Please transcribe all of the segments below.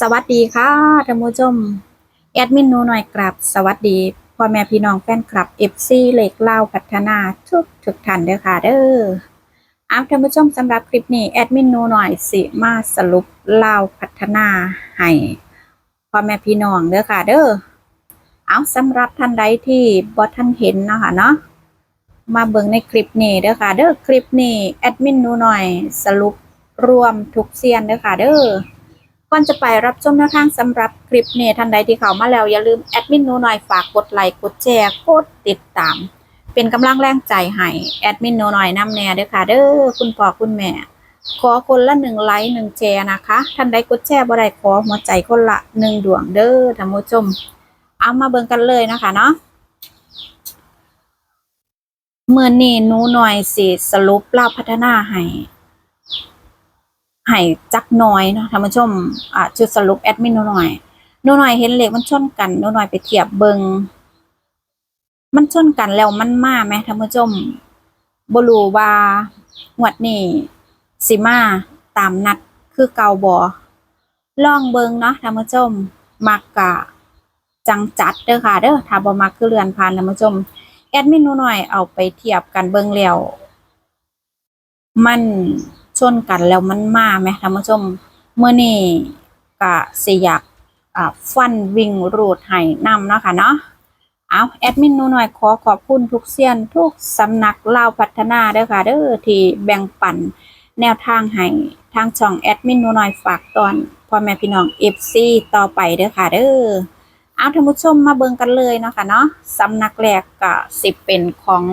สวัสดีค่ะท่านผู้ชม แอดมินนูหน่อยกราบสวัสดีพ่อแม่พี่น้องแฟนคลับ FC เหล็กเล่าพัฒนาทุกทุกท่านเด้อค่ะเด้ออาท่านผู้ชมสำหรับคลิปนี้แอดมินนูหน่อยสิมาสรุปเล่าพัฒนาให้พ่อแม่พี่น้องเด้อค่ะเด้อเอาสำหรับท่านใดที่บ่ท่านเห็นนะคะเนาะมาเบิ่งในคลิปนี้เด้อค่ะเด้อคลิปนี้แอดมินนูหน่อยสรุปรวมทุกเซียนเด้อค่ะเด้อ ก่อนจะไปรับชมแนวทางสำหรับคลิปนี้ท่านใดที่เข้ามาแล้วอย่าลืมแอดมินหนูหน่อยฝากกดไลค์กดแชร์กดติดตาม เป็นกำลังแรงใจให้แอดมินหนูหน่อยนำแน่เด้อค่ะเด้อคุณพ่อคุณแม่ ขอคนละหนึ่งไลค์หนึ่งแชร์นะคะ ท่านใดกดแชร์บ่ได้ขอหัวใจคนละหนึ่งดวงเด้อท่านผู้ชม เอามาเบิ่งกันเลยนะคะเนาะเมื่อนี้หนูหน่อยสิสรุปเล่าพัฒนาให้ ให้จักหน้อยเนาะท่านผู้ชมอ่าจุดสรุปแอดมินหนูหน่อยหนูหน่อยเห็นเลขมันชนกันหนูหน่อยไปเทียบเบิงมันชนกันแล้วมันมาไหมท่านผู้ชมบ่รู้ว่างวดนี้สิมาตามนัดคือเกาบ่ลองเบิงเนาะท่านผู้ชมมักกะจังจัดเด้อค่ะเด้อถ้าบ่มักคือเลื่อนผ่านท่านผู้ชม แอดมินหนูหน่อยเอาไปเทียบกันเบิงแล้วมัน ชนกันแล้วมันมาไหมท่านผู้ชมเมื่อนี้ก็สิอยากฟันวิ่งรูดให้นำเนาะค่ะเนาะเอาแอดมินนูหน่อยขอขอบคุณทุกเซียนทุกสำนักเล่าพัฒนาเด้อค่ะเด้อที่แบ่งปันแนวทางให้ทางช่องแอดมินนูหน่อยฝากตอนพ่อแม่พี่น้อง FC ต่อไปเด้อค่ะเด้อเอาท่านผู้ชมมาเบิ่งกันเลยเนาะค่ะเนาะสำนักแรกก็สิเป็นของ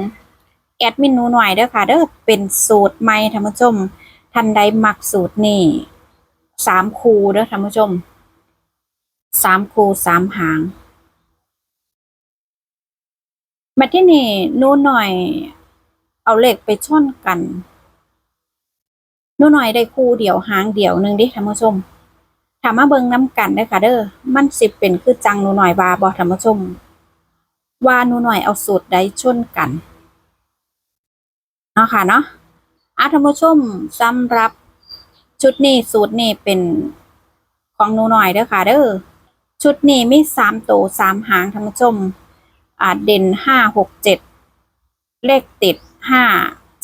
แอดมินนูหน่อยเด้อค่ะเด้อเป็นสูตรใหม่ท่านผู้ชม ท่านใดมักสูตรนี่สามคูเด้อท่านผู้ชมสามคูสามหางมาที่นี่นูหน่อย เอาเหลขไปช่อนกันนูหน่อยได้คู่เดียวหางเดียวหนึ่งดิท่านผู้ชมถามมาเบิงน้ำกันเด้ค่ะ เด้อมันสิเป็นคือจังนูหน่อยวาบ่ท่านผู้ชมว่านูหน่อยเอาสูตรใดชนกันเนาะค่ะเนาะ อาท่านผู้ชมสำหรับชุดนี้สูตรนี้เป็นของหนูหน่อยเด้อค่ะเด้อชุดนี้มีสามตัวสามหางท่านผู้ชมอ่าเด่นห้าหกเจ็ดเลขติดห้า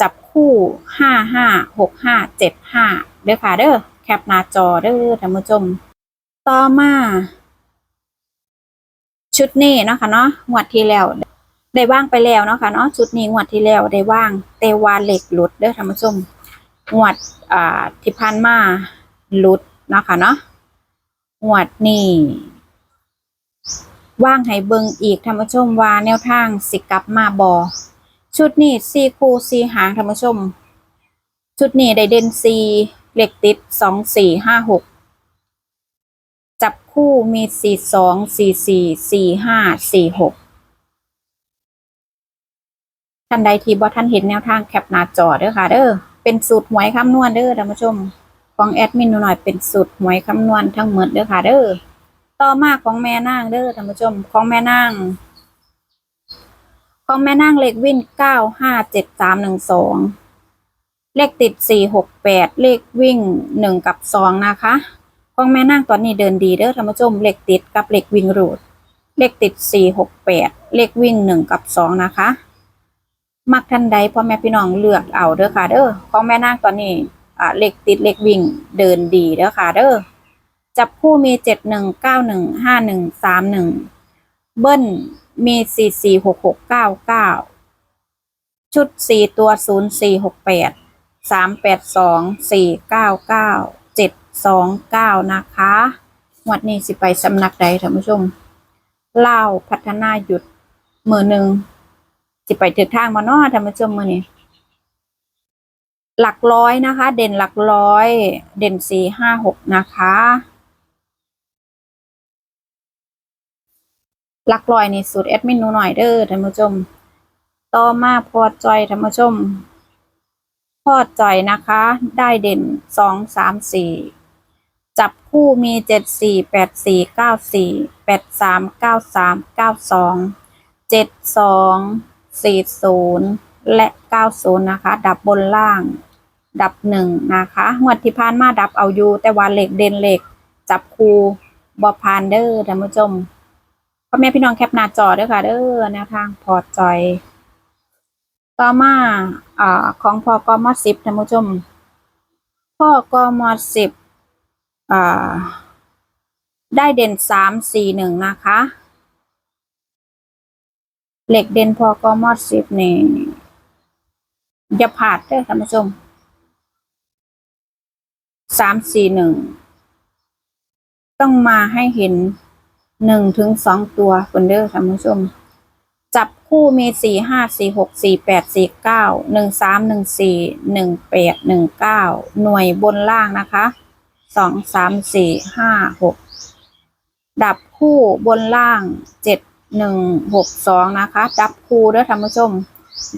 จับคู่ห้าห้าหกห้าเจ็ดห้าเด้อค่ะเด้อแคปหน้าจอเด้อท่านผู้ชม ต่อมา ชุดนี้เนาะค่ะเนาะงวดที่แล้ว ได้ว่างไปแล้วเนาะค่ะเนาะชุดนี้งวดที่แล้วได้ว่างแต่ว่าเหล็กหลุดเด้อท่านผู้ชมงวดอ่าที่ผ่านมาหลุดเนาะค่ะเนาะงวดนี้ว่างให้เบิงอีกท่านผู้ชมว่าแนวทางสิกลับมาบอชุดนี้สี่คู่สี่หางท่านผู้ชม ชุดนี้ได้เด่นสี่เหล็กติดสองสี่ห้าหกจับคู่มีสี่สองสี่สี่สี่ห้าสี่หก ท่านใดที่บ่ท่านเห็นแนวทางแคปหน้าจอเด้อค่ะ เด้อเป็นสูตรหวยคำนวณเด้อท่านผู้ชมของแอดมินหน่อยเป็นสูตรหวยคำนวณทั้งหมดเด้อค่ะ เด้อต่อมาของแม่นางเด้อท่านผู้ชมของแม่นางของแม่นางเลขวิ่งเก้าห้าเจ็ดสามหนึ่งสองเลขติดสี่หกแปดเลขวิ่งหนึ่งกับสองนะคะของแม่นางตอนนี้เดินดีเด้อท่านผู้ชมเลขติดกับเลขวิ่งรูดเลขติดสี่หกแปดเลขวิ่งหนึ่งกับสองนะคะ มักท่านใดพ่อแม่พี่น้องเลือกเอาเด้อค่ะ เด้อของแม่นางตอนนี้อ่าเลขติดเลขวิ่งเดินดีเด้อค่ะ เด้อจับคู่มีเจ็ดหนึ่งเก้าหนึ่งห้าหนึ่งสามหนึ่งเบิ้ลมีสี่สี่หกหกเก้าเก้าชุดสี่ตัวศูนย์สี่หกแปดสามแปดสองสี่เก้าเก้าเจ็ดสองเก้านะคะงวดนี้สิไปสำนักใดท่านผู้ชมเล่าพัฒนาหยุดมือหนึ่ง สิไปถึงทางมาเนาะท่านผู้ชมมือนี้หลักร้อยนะคะ เด่นหลักร้อย เด่นสี่ห้าหกนะคะ หลักร้อยนี่สุดแอดมินหนูหน่อยเด้อท่านผู้ชม ต่อมาพอจอยท่านผู้ชมพอจอยนะคะ ได้เด่นสองสามสี่จับคู่มีเจ็ดสี่แปดสี่เก้าสี่แปดสามเก้าสามเก้าสองเจ็ดสอง สี่ศูนย์และเก้าศูนย์นะคะ ดับบนล่าง ดับหนึ่งนะคะงวดที่ผ่านมาดับเอาอยู่แต่ว่าเหล็กเด่นเหล็ก จับคูบอพานเดอร์ท่านผู้ชมพ่อแม่พี่น้องแคปหน้าจอด้อค่ะเด้อแนวทางพอจอย ต่อมาอ่าของพอกมสิบท่านผู้ชมพ่อกมสิบอ่าได้เด่นสามสี่หนึ่งนะคะ เหล็กเด่นพอกมอดสิบนี่อย่าผาดเด้อท่านผู้ชมสามสี่หนึ่งต้องมาให้เห็นหนึ่งถึงสองตัวคนเด้อท่านผู้ชม จับคู่มีสี่ห้าสี่หกสี่แปดสี่เก้าหนึ่งสามหนึ่งสี่หนึ่งแปดหนึ่งเก้าหน่วยบนล่างนะคะสองสามสี่ห้าหกดับคู่บนล่างเจ็ด หนึ่งหกสองนะคะ ดับคู่เด้อท่านผู้ชม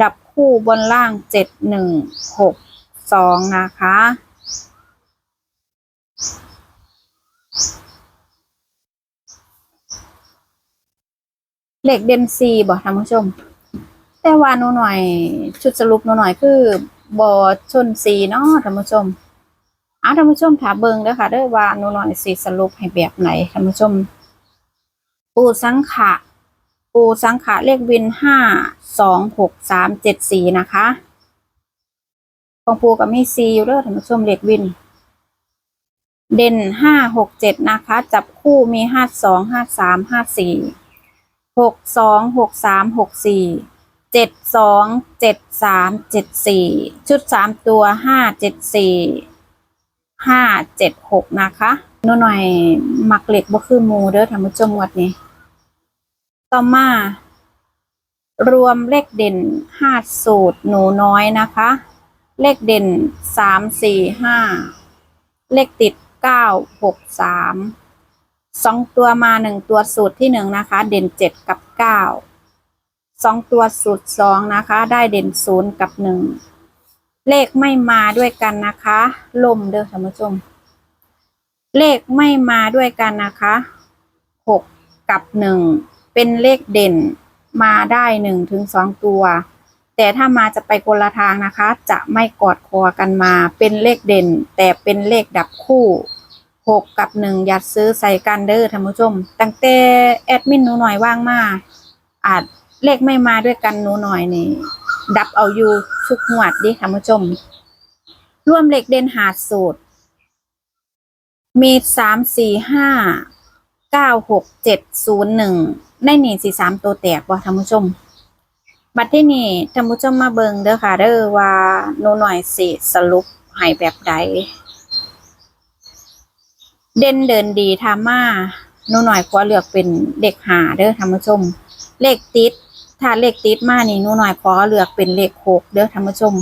ดับคู่บนล่างเจ็ดหนึ่งหกสองนะคะเหล็กเดนซีบอกท่านผู้ชม แต่ว่าหนูหน่อย ชุดสรุปหนูหน่อยคือบอชนซีเนาะท่านผู้ชมอ้าวท่านผู้ชมถามเบิงเด้อค่ะเด้อว่าหนูหน่อยสีสรุปให้แบบไหนท่านผู้ชม ปูสังขะ ปูสังขะเลขวินห้าสองหกสามเจ็ดสี่นะคะของปูกับมีซีอยู่เด้อท่านผู้ชมเลขวิน เด่นห้าหกเจ็ดนะคะ จับคู่มีห้าสองห้าสามห้าสี่หกสองหกสามหกสี่เจ็ดสองเจ็ดสามเจ็ดสี่ชุดสามตัวห้าเจ็ดสี่ห้าเจ็ดหกนะคะนูหน่อยมักเหล็กบ่คือมูเด้อท่านผู้ชมวัดนี้ ต่อมา รวมเลขเด่นห้าสูตรหนูน้อยนะคะ เลขเด่นสามสี่ห้าเลขติดเก้าหกสามสองตัวมาหนึ่งตัวสูตรที่หนึ่งนะคะ เด่นเจ็ดกับเก้าสองตัวสูตรสองนะคะ ได้เด่นศูนย์กับหนึ่งเลขไม่มาด้วยกันนะคะ ลมเด้อท่านผู้ชม เลขไม่มาด้วยกันนะคะหกกับหนึ่ง เป็นเลขเด่นมาได้หนึ่งถึงสองตัว แต่ถ้ามาจะไปคนละทางนะคะ จะไม่กอดคอกันมาเป็นเลขเด่น แต่เป็นเลขดับคู่หกกับหนึ่งยัดซื้อใส่กันเด้อท่านผู้ชม ตั้งแต่แอดมินหนูหน่อยว่างมาอาจเลขไม่มาด้วยกันหนูหน่อยนี่ดับเอาอยู่ทุกหวดดิท่านผู้ชม ร่วมเลขเด่นหาสูตร มีสามสี่ห้าเก้าหกเจ็ดศูนย์หนึ่ง ในนี่สี่สามตัวแตกบ่ท่านผู้ชม บัดที่นี่ท่านผู้ชมมาเบิงเด้อค่ะ เด้อว่าหนูหน่อยสิสรุปให้แบบใดเด่นเดินดีทามาหนูหน่อยขอเลือกเป็นเลขหาเด้อท่านผู้ชม เลขติด ถ้าเลขติดมานี่หนูหน่อยขอเลือกเป็นเลขหกเด้อท่านผู้ชม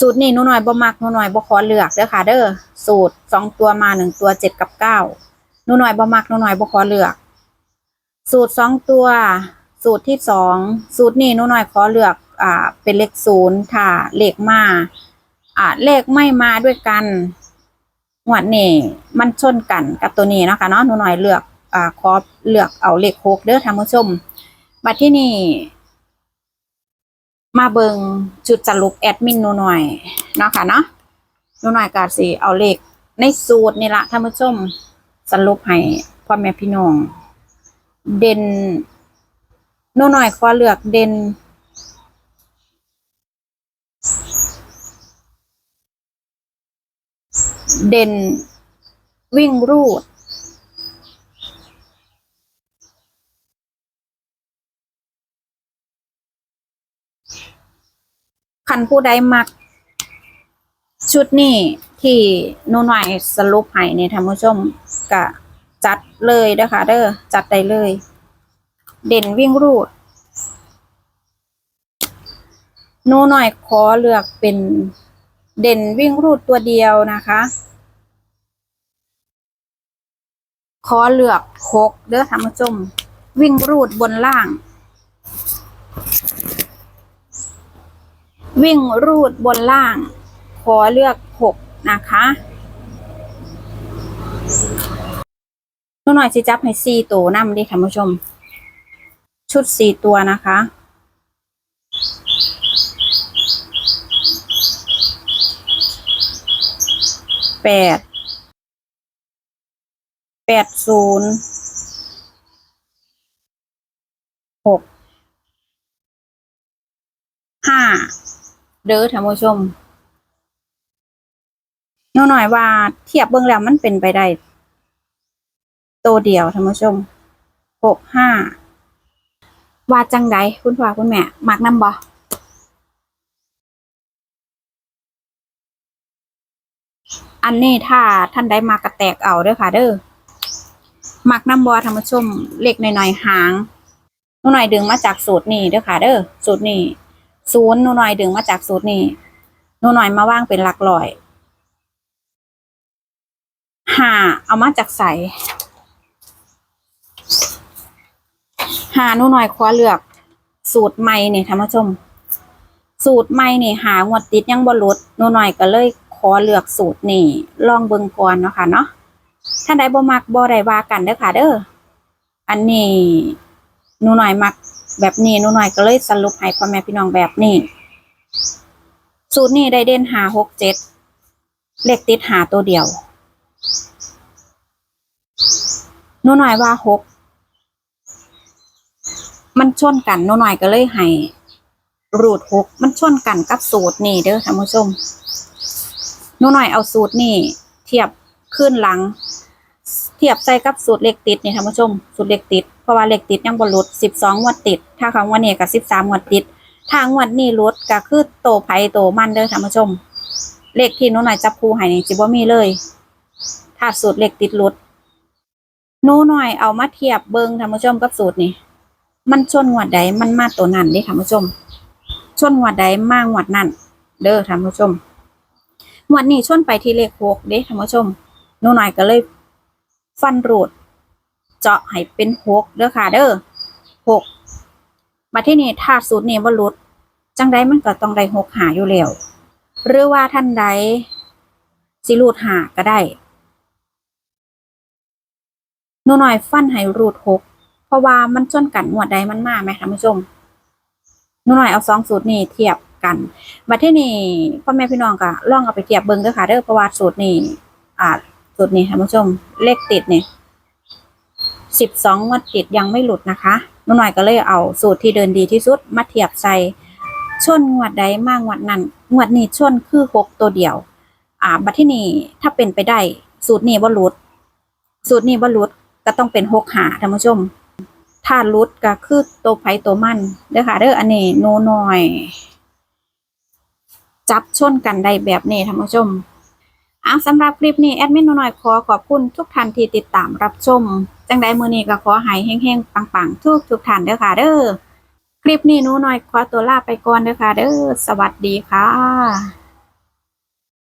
สูตรนี้หนูหน่อยบ่มักหนูหน่อยบ่ขอเลือกเด้อค่ะ เด้อสูตรสองตัวมาหนึ่งตัวเจ็ดกับเก้า หนูหน่อยบ่มักหนูหน่อยบ่ขอเลือก สูตรสองตัว สูตรที่สองสูตรนี้หนูหน่อยขอเลือก อ่า เป็นเลขศูนย์ถ้าเลขมา อ่า เลขไม่มาด้วยกันงวดนี้มันชนกันกับตัวนี้นะคะเนาะหนูหน่อยเลือก อ่าขอเลือกเอาเลขหกเด้อท่านผู้ชมบัดที่นี่มาเบิงจุดสรุปแอดมินหนูหน่อยเนาะค่ะเนาะหนูหน่อยก็สิเอาเลขในสูตรนี่ละท่านผู้ชม สรุปให้พ่อแม่พี่น้อง เด่นหนูหน่อยขอเลือกเด่นเด่นวิ่งรูด คันผู้ใดมัก ชุดนี้ที่หนูหน่อยสรุปให้เนี่ยท่านผู้ชม ก็จัดเลยเด้อค่ะเด้อจัดได้เลย เด่นวิ่งรูดหนูหน่อยขอเลือกเป็นเด่นวิ่งรูดตัวเดียวนะคะ ขอเลือกหกเด้อท่านผู้ชมวิ่งรูดบนล่าง วิ่งรูดบนล่าง ขอเลือกหกนะคะ นูหน่อยสิจับให้สี่ตัวนำดิท่านผู้ชม ชุดสี่ตัวนะคะ แปด แปดศูนย์หก ห้า เด้อท่านผู้ชม น้องหน่อยว่าเทียบเบื้องแล้วมันเป็นไปได้ ตัวเดียวท่านผู้ชมหกห้าว่าจังใดคุณพ่อคุณแม่มักนำบ่อันนี้ถ้าท่านใดมากกระแตกเอาเด้อค่ะ เด้อมักนำบ่ท่านผู้ชมเล็กหน่อยๆหางหนูหน่อยดึงมาจากสูตรนี้เด้อค่ะเด้อสูตรนี้ศูนย์หนูหน่อยดึงมาจากสูตรนี้หนูหน่อยมาว่างเป็นหลักร้อยาเอามาจากใสหาหนูหน่อยคว้าเลือก สูตรใหม่เนี่ยท่านผู้ชม สูตรใหม่เนี่ยหางวดติดยังบ่หลุดหนูหน่อยก็เลยขอเลือกสูตรนี่ลองเบิ่งก่อนเนาะค่ะเนาะท่านใดบ่มักบ่ได้ว่ากันเด้อค่ะ เด้ออันนี้หนูหน่อยมักแบบนี้หนูหน่อยก็เลยสรุปให้พ่อแม่พี่น้องแบบนี้ สูตรนี้ได้เด่นหาหกเจ็ดเลขติดหาตัวเดียว หนูหน่อยว่าหกมันชนกันหนูหน่อยก็เลยให้รูดหกมันชนกันกับสูตรนี่เด้อท่านผู้ชมหนูหน่อยเอาสูตรนี่เทียบขึ้นหลัง เทียบใส่กับสูตรเลขติดนี่ท่านผู้ชม สูตรเลขติดเพราะว่าเลขติดยังบรลุดสิบสองงวดติด ถ้าครั้งวันนี้กับสิบสามงวดติดถ้างวดนี้ลดก็คือโตไผ่โตมันเด้อท่านผู้ชม เลขที่นูหน่อยจับคู่ให้นี่จิบ่มีเลย ถ้าสูตรเลขติดลด หนูหน่อยเอามาเทียบเบิงท่านผู้ชมกับสูตรนี่มันชนงวดใดมันมาตัวนั้นเด้ท่านผู้ชม ชนงวดใดมางวดนั้นเด้อท่านผู้ชมงวดนี้ชนไปที่เลขหกเด้ท่านผู้ชมหนูหน่อยก็เลย ฟันรูด เจาะให้เป็นหกเด้อค่ะ เด้อหกมาที่นี่ถ้าสูตรนี้บ่หลุดจังใดมันก็ต้องได้หกหาอยู่แล้วหรือว่าท่านใดสิรูดหาก็ได้ หนูหน่อยฟันให้รูดหกเพราะว่ามันชนกันงวดใดมันมาไหมท่านผู้ชมหนูหน่อยเอาสองสูตรนี้เทียบกันบัดที่นี่พ่อแม่พี่น้องก็ลองเอาไปเทียบเบิ่งเด้อค่ะเด้อเพราะว่าสูตรนี้อ่าสูตรนี้ท่านผู้ชม เลขติดนี่สิบสองงวดติดยังไม่หลุดนะคะหนูหน่อยก็เลยเอาสูตรที่เดินดีที่สุดมาเทียบใส่ชนงวดใดมากงวดนั้นงวดนี้ชนคือหกตัวเดียว อ่า บัดที่นี่ถ้าเป็นไปได้ สูตรนี้บ่หลุด สูตรนี้บ่หลุด ก็ต้องเป็นหกหาท่านผู้ชม ถ้ารุดก็คือตัวไผตัวมันเด้อค่ะเด้ออันนี้โนน้อย จับชนกันได้แบบนี้ท่านผู้ชมอะสำหรับคลิปนี้แอดมินโนน้อยขอขอบคุณทุกท่านที่ติดตามรับชม จังใดมือนี้ก็ขอให้เฮงๆ ปังๆ ทุกทุกท่านเด้อค่ะเด้อคลิปนี้หนูน้อยขอตัวลาไปก่อนเด้อค่ะเด้อสวัสดีค่ะ